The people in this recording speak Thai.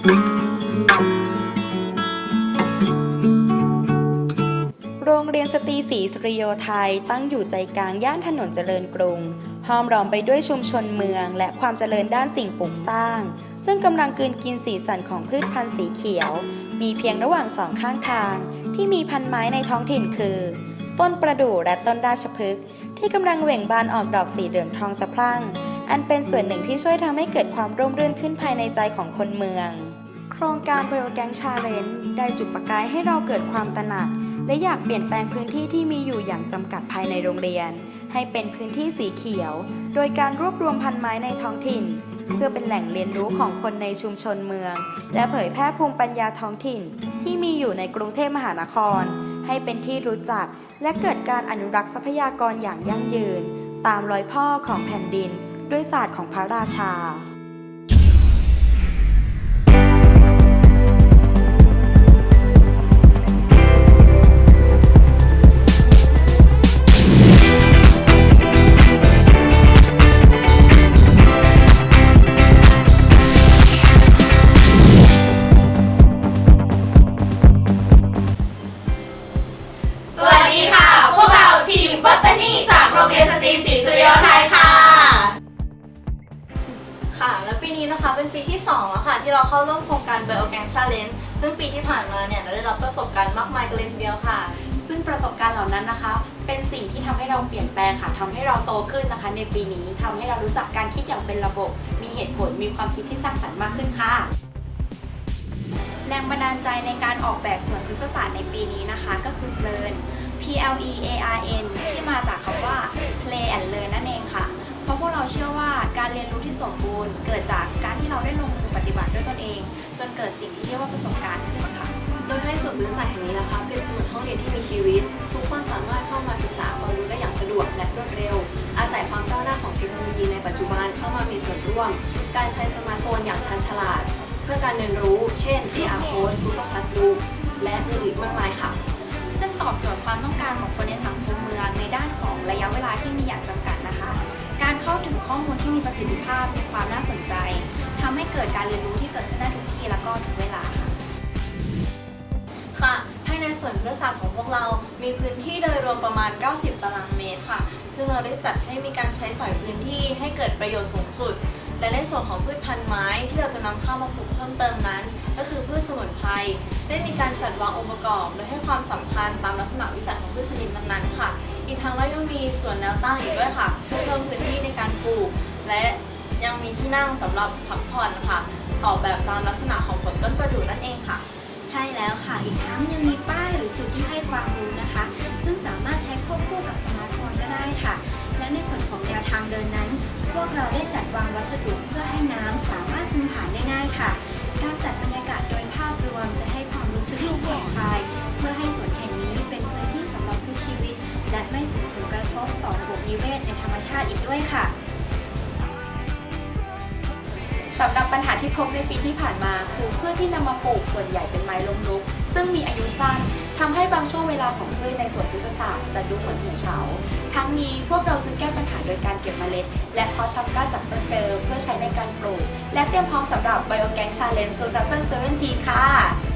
โรงเรียนสตรีศรีสุริโยไทยตั้งอยู่ใจกลางย่านถนนเจริญกรุง ห้อมล้อมไปด้วยชุมชนเมืองและความเจริญด้านสิ่งปลูกสร้าง ซึ่งกำลังกืนกินสีสันของพืชพันธุ์สีเขียว มีเพียงระหว่างสองข้างทาง ที่มีพันไม้ในท้องถิ่นคือ ต้นประดู่และต้นราชพฤกษ์ที่กำลังเหว่งบานออกดอกสีเหลืองทองสะพรั่ง อันเป็นส่วนหนึ่งที่ช่วยทำให้เกิดความร่มรื่นขึ้นภายในใจของคนเมือง โครงการ Bio Gang Challenge ได้จุดประกายให้เราเกิดความตระหนัก และอยากเปลี่ยนแปลงพื้นที่ที่มีอยู่อย่างจำกัดภายในโรงเรียน ให้เป็นพื้นที่สีเขียว โดยการรวบรวมพันไม้ในท้องถิ่น เพื่อเป็นแหล่งเรียนรู้ของคนในชุมชนเมือง และเผยแพร่ภูมิปัญญาท้องถิ่น ที่มีอยู่ในกรุงเทพมหานคร ให้เป็นที่รู้จัก และเกิดการอนุรักษ์ทรัพยากรอย่างยั่งยืน ตามรอยพ่อของแผ่นดิน ด้วยศาสตร์ของพระราชา 2แล้วค่ะ ที่เราเข้าร่วมโครงการ Bio Gang Challenge ซึ่งปีที่ผ่านมาเนี่ยเราได้รับประสบการณ์มากมายกันเลยทีเดียวค่ะ ซึ่งประสบการณ์เหล่านั้นนะคะ เป็นสิ่งที่ทำให้เราเปลี่ยนแปลงค่ะทำให้เราโตขึ้นนะคะ ในปีนี้ทำให้เรารู้จักการคิดอย่างเป็นระบบ มีเหตุผลมีความคิดที่สร้างสรรค์มากขึ้นค่ะ แรงบันดาลใจในการออกแบบสวนพฤกษศาสตร์ในปีนี้นะคะ ก็คือเพลิน P L E A R N ที่มาจากคำว่า play and learn นั่นเองค่ะ เพราะพวกเราเชื่อว่าการเรียนรู้ที่สมบูรณ์ เกิดจากการที่เราได้ เกิดสิ่งที่เรียกว่าประสบการณ์ขึ้นค่ะ โดยให้ศูนพฤกษศาสตร์แห่งนี้นะคะ เป็นเสมือนห้องเรียนที่มีชีวิต ทุกคนสามารถเข้ามาศึกษาความรู้ได้อย่างสะดวกและรวดเร็ว อาศัยความก้าวหน้าของเทคโนโลยีในปัจจุบันเข้ามามีส่วนร่วม การใช้สมาร์ทโฟนอย่างชันฉลาด เพื่อการเรียนรู้ เช่น AR Code Google Classroom และอื่นอีกมากมายค่ะ ซึ่งตอบโจทย์ความต้องการของคนในสังคมเมืองในด้านของระยะเวลาที่มีอย่างจำกัดนะคะ การเข้าถึงข้อมูลที่มีประสิทธิภาพมีความน่าสนใจทำให้เกิดการเรียนรู้ที่เกิดขึ้นได้ทุก ก็ทุกเวลาค่ะ ค่ะ ภายในสวนพฤกษศาสตร์ของพวกเรา มีพื้นที่โดยรวมประมาณ 90 ตารางเมตรค่ะ ซึ่งเราได้จัดให้มีการใช้สอยพื้นที่ให้เกิดประโยชน์สูงสุด และในส่วนของพืชพันธุ์ไม้ที่เราจะนำเข้ามาปลูกเพิ่มเติมนั้น ก็คือพืชสมุนไพร ได้มีการจัดวางองค์ประกอบ โดยให้ความสำคัญตามลักษณะวิสัยของพืชชนิดนั้นๆค่ะ อีกทั้งเรายังมีสวนแนวตั้งอีกด้วยค่ะเพื่อเพิ่มพื้นที่ในการปลูกและ ยังมีที่นั่งสำหรับพักผ่อนค่ะ ออกแบบตามลักษณะของผลต้นประดู่นั่นเองค่ะ ใช่แล้วค่ะ อีกทั้งยังมีป้ายหรือจุดที่ให้ความรู้นะคะ ซึ่งสามารถใช้ควบคู่กับสมาร์ทโฟนก็ได้ค่ะ และในส่วนของแนวทางเดินนั้น พวกเราได้จัดวางวัสดุเพื่อให้น้ำสามารถซึมผ่านได้ง่ายค่ะ การจัดบรรยากาศโดยภาพรวมจะให้ความรู้สึกที่ผ่อนคลายเพื่อให้สวนแห่งนี้เป็นพื้นที่สำหรับทุกชีวิต และไม่ส่งผลกระทบต่อระบบนิเวศในธรรมชาติอีกด้วยค่ะ สำหรับปัญหาที่พบในปีที่ผ่านมา คือพืชที่นำมาปลูกส่วนใหญ่เป็นไม้ล้มลุก ซึ่งมีอายุสั้นทำให้บางช่วงเวลาของพืชในสวนพฤกษศาสตร์จะดูเหมือนหูเฉา ทั้งนี้พวกเราจึงแก้ปัญหาโดยการเก็บเมล็ด และเพาะชำก้าจากต้นเดิมเพื่อใช้ในการปลูก และเตรียมพร้อมสำหรับ Biogang Challenge 2017ค่ะ